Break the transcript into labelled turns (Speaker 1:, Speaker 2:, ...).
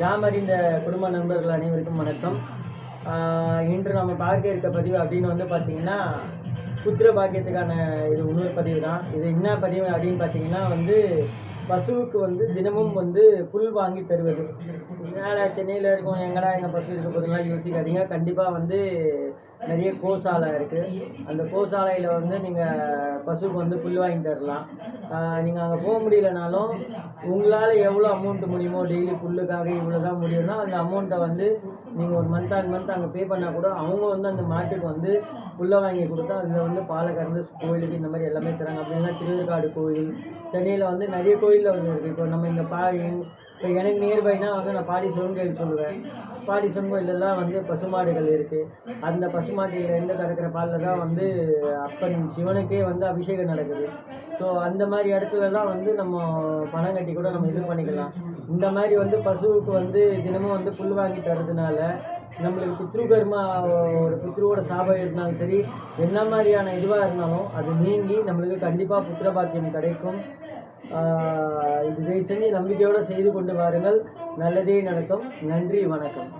Speaker 1: யாமறிந்த குடும்ப நண்பர்கள் அனைவருக்கும் வணக்கம். இன்று நம்ம பார்க்க இருக்க பதிவு அப்படின்னு வந்து பார்த்தீங்கன்னா புத்திர பாக்கியத்துக்கான இது இன்னொரு பதிவு தான். இது என்ன பதிவு அப்படின்னு பார்த்தீங்கன்னா வந்து பசுவுக்கு வந்து தினமும் வந்து புல் வாங்கி தருவது. என்னடா சென்னையில் இருக்கோம் எங்கடா எங்கள் பசு இருக்க போதுலாம் யோசிக்காதீங்க. கண்டிப்பாக வந்து நிறைய கோசாலை இருக்குது அந்த கோசாலையில் வந்து நீங்கள் பசுக்கு வந்து புல் வாங்கி தரலாம். நீங்கள் அங்கே போக முடியலனாலும் உங்களால் எவ்வளோ அமௌண்ட் முடியுமோ டெய்லி புல்லுக்காக இவ்வளோ தான் முடியும்னா அந்த அமௌண்ட்டை வந்து நீங்கள் ஒரு மந்த் ஆன் மந்த் அங்கே பே பண்ணால் கூட அவங்க வந்து அந்த மாட்டுக்கு வந்து புல்லை வாங்கி கொடுத்தா அதில் வந்து பாலை கறந்து கோயிலுக்கு இந்த மாதிரி எல்லாமே தராங்க. அப்படின்னா திருவேற்காடு கோயில் சென்னையில் வந்து நிறைய கோயிலில் வந்து இருக்குது இப்போ நம்ம இந்த பா இப்போ எனக்கு நியர்பைனா வந்து நான் பாடி சிவன் சொல்லுவேன். பாடி சிவன் வந்து பசுமாடுகள் இருக்குது அந்த பசுமாட்டிலேருந்து கறக்கிற பாலில் தான் வந்து அப்பன் சிவனுக்கே வந்து அபிஷேகம் நடக்குது. ஸோ அந்த மாதிரி இடத்துலலாம் வந்து நம்ம பணம் கட்டி கூட நம்ம இது பண்ணிக்கலாம். இந்த மாதிரி வந்து பசுவுக்கு வந்து தினமும் வந்து புல் வாங்கி தரதுனால நம்மளுக்கு புத்ரு கர்மா ஒரு பித்ருவோட சாபம் இருந்தாலும் சரி என்ன மாதிரியான இதுவாக இருந்தாலும் அது நீங்கி நம்மளுக்கு கண்டிப்பாக புத்திர பாக்கியம் கிடைக்கும் இதை செய்ய நம்பிக்கையோடு செய்து கொண்டு வாருங்கள். நல்லதே நடக்கும். நன்றி வணக்கம்.